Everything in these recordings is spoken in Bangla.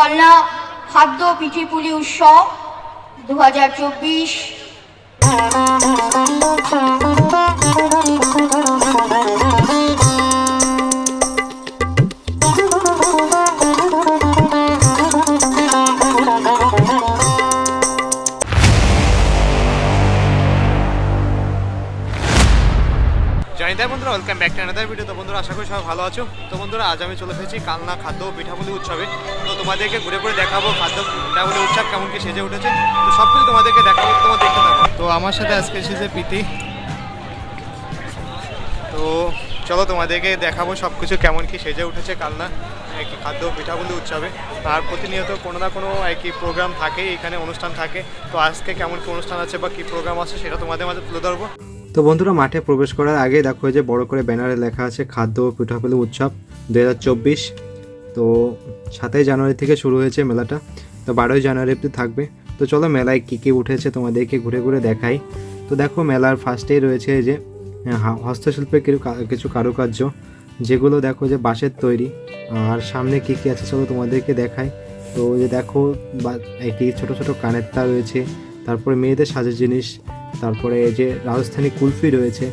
কালনা খাদ্য পিঠেপুলি উৎসব দু হাজার চব্বিশ। জয়দার বন্ধুরা welcome back to another video তো বন্ধুরা, আশা করি সবাই ভালো আছো। তো বন্ধুরা, আজ আমি চলে এসেছি কালনা খাদ্য পিঠাপুলি উৎসবে। তো তোমাদেরকে ঘুরে ঘুরে দেখাবো খাদ্য পিঠাপুলি উৎসব কেমন কি সেজে উঠেছে। তো সব কিছু তোমাদেরকে দেখাবো, তোমার দেখতে থাকো। তো আমার সাথে আজকে এসেছে প্রীতি। তো চলো তোমাদেরকে দেখাবো সব কিছু কেমন কি সেজে উঠেছে কালনা এক খাদ্য ও পিঠাপুলি উৎসবে। আর প্রতিনিয়ত কোনো না কোনো কি প্রোগ্রাম থাকে এখানে অনুষ্ঠান থাকে। তো আজকে কেমন কি অনুষ্ঠান আছে বা কি প্রোগ্রাম আছে সেটা তোমাদের মাঝে তুলে ধরবো। তো বন্ধুরা, মাঠে প্রবেশ করার আগে দেখো যে বড় করে ব্যানারে লেখা আছে খাদ্য ও পিঠাপুলি উৎসব দু হাজার চব্বিশ। তো সাতই জানুয়ারি থেকে শুরু হয়েছে মেলাটা। তো বারোই জানুয়ারি অব্দি থাকবে। তো চলো মেলায় কী কী উঠেছে তোমাদেরকে ঘুরে ঘুরে দেখাই। তো দেখো মেলার ফার্স্টেই রয়েছে যে হস্তশিল্পের কিছু কিছু কারুকার্য, যেগুলো দেখো যে বাঁশের তৈরি। আর সামনে কী কী আছে চলো তোমাদেরকে দেখাই। তো যে দেখো বা- একটি ছোটো ছোটো কানের রয়েছে। তারপরে মেয়েদের সাজের জিনিস তারপরে এই যে রাজস্থানী কুলফি রয়েছে,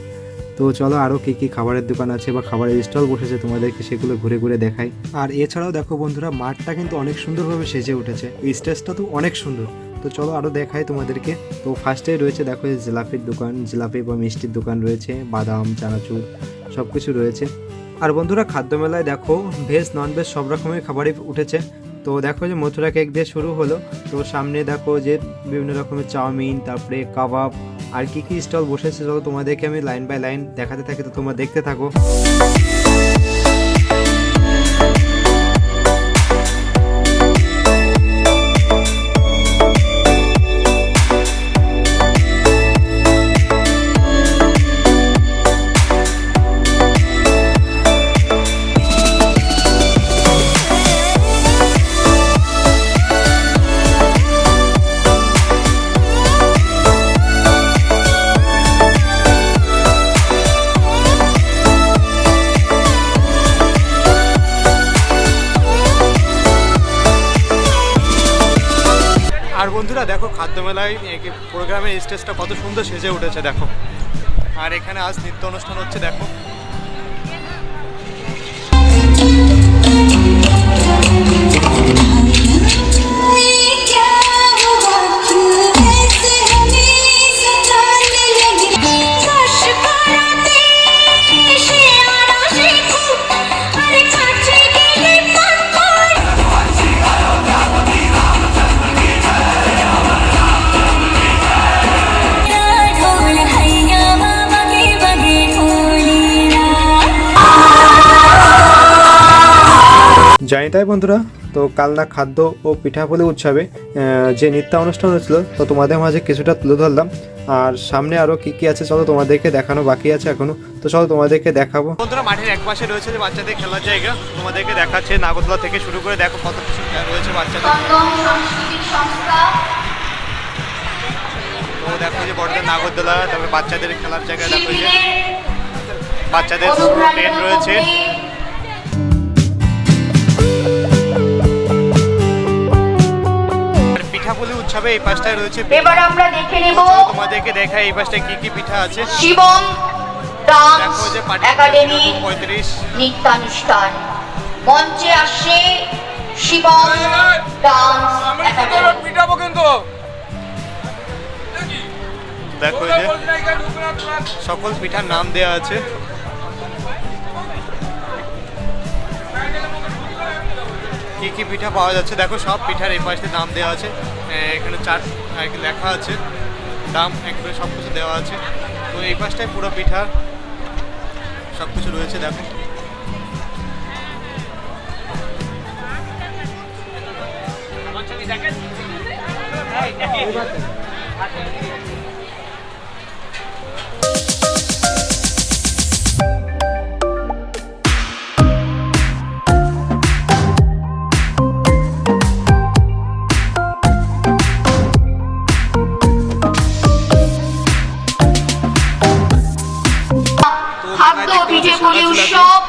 তো চলো আরও কী কী খাবারের দোকান আছে বা খাবারের স্টল বসেছে তোমাদেরকে সেগুলো ঘুরে ঘুরে দেখাই। আর এছাড়াও দেখো বন্ধুরা, মাঠটা কিন্তু অনেক সুন্দরভাবে সেজে উঠেছে, এই স্টেজটা তো অনেক সুন্দর। তো চলো আরও দেখাই তোমাদেরকে। তো ফার্স্টে রয়েছে দেখো জিলাপির দোকান, জিলাপি বা মিষ্টির দোকান রয়েছে, বাদাম, চানাচুর সব কিছু রয়েছে। আর বন্ধুরা খাদ্য মেলায় দেখো ভেজ নন ভেজ সব রকমের খাবারই উঠেছে। তো দেখো যে মথুরা কেক দিয়ে শুরু হলো। তো সামনে দেখো যে বিভিন্ন রকমের চাউমিন, তারপরে কাবাব, আর কি কি স্টল বসেছে চলো তোমাদেরকে আমি লাইন বাই লাইন দেখাতে থাকি, তো তোমরা দেখতে থাকো। বন্ধুরা, দেখো খাদ্য মেলায় প্রোগ্রামে প্রোগ্রামের স্টেজটা কত সুন্দর সেজে উঠেছে, দেখো। আর এখানে আজ নৃত্য অনুষ্ঠান হচ্ছে, দেখো। জানি তাই বন্ধুরা তো কালনা খাদ্য ও পিঠাপুলি উৎসবে যে নৃত্য অনুষ্ঠান হয়েছিল তো তোমাদের মাঝে কিছুটা তুলে ধরলাম। আর সামনে আরও কি কি আছে চলো তোমাদেরকে দেখানো বাকি আছে এখনও। তো চলো তোমাদেরকে দেখাবো। বন্ধুরা মাঠের এক পাশে রয়েছে যে বাচ্চাদের খেলার জায়গা তোমাদেরকে দেখাচ্ছে নাগরদোলা থেকে শুরু করে দেখো কত কিছু রয়েছে বাচ্চাদের। তো দেখো যে বড়দের নাগরদোলা তারপরে বাচ্চাদের খেলার জায়গা দেখো যে। বাচ্চাদের ট্রেন রয়েছে। পিঠাপুলি উৎসবে এই পাশটায় রয়েছে এবার আমরা দেখে নেব তোমাদেরকে দেখাই এই পাশটায় কি কি পিঠা আছে। শিবম ডান্স একাডেমি পঁয়ত্রিশ। নৃত্যানুষ্ঠান। মঞ্চে আসছে শিবম ডান্স একাডেমি। পিটাবো কিন্তু। দেখো যে সকল পিঠার নাম দেওয়া আছে। কি কি পিঠা পাওয়া যাচ্ছে? দেখো, সব পিঠার এই পাশে দাম দেওয়া আছে। এখানে চার লেখা আছে। দাম, একবারে সব কিছু দেওয়া আছে। তো এই পাশটায় পুরো পিঠার সব কিছু রয়েছে, দেখো। খাদ্য উৎসব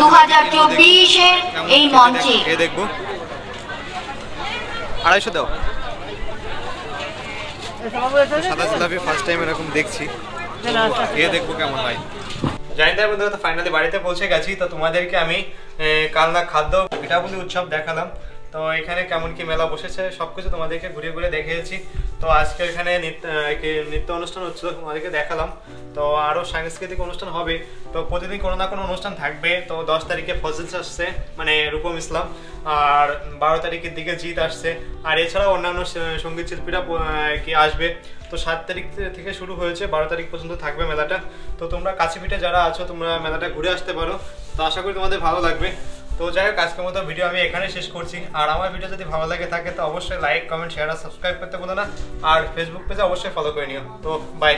দু হাজার চব্বিশের এই মঞ্চে। দেখব। আড়াইশো দাও। সাদা জিলাপি ফার্স্ট টাইম এরকম দেখছি। খেয়ে দেখব কেমন হয়। জানি তাই বন্ধুরা তো ফাইনালি বাড়িতে পৌঁছে গেছি। তো তোমাদেরকে আমি কালনা খাদ্য পিঠাপুলি উৎসব দেখালাম। তো এখানে কেমন কি মেলা বসেছে সব কিছু তোমাদেরকে ঘুরে ঘুরে দেখিয়েছি। তো আজকে এখানে নৃত্য অনুষ্ঠান হচ্ছিল, তোমাদেরকে দেখালাম। তো আরও সাংস্কৃতিক অনুষ্ঠান হবে। তো প্রতিদিন কোনো না কোনো অনুষ্ঠান থাকবে। তো দশ তারিখে ফজলস আসছে মানে রূপম ইসলাম। আর বারো তারিখের দিকে জিৎ আসছে। আর এছাড়াও অন্যান্য সংগীত শিল্পীরা কি আসবে। তো সাত তারিখ থেকে শুরু হয়েছে, বারো তারিখ পর্যন্ত থাকবে মেলাটা। তো তোমরা কাছে পিঠে যারা আছো, তোমরা মেলাটা ঘুরে আসতে পারো। তো আশা করি তোমাদের ভালো লাগবে। তো যাই হোক, আজকের মতো ভিডিও আমি এখানে শেষ করছি। আর আমার ভিডিও যদি ভালো লাগে থাকে, তো অবশ্যই লাইক কমেন্ট শেয়ার আর সাবস্ক্রাইব করতে বলো না। আর ফেসবুক পেজে অবশ্যই ফলো করে নিও। তো বাই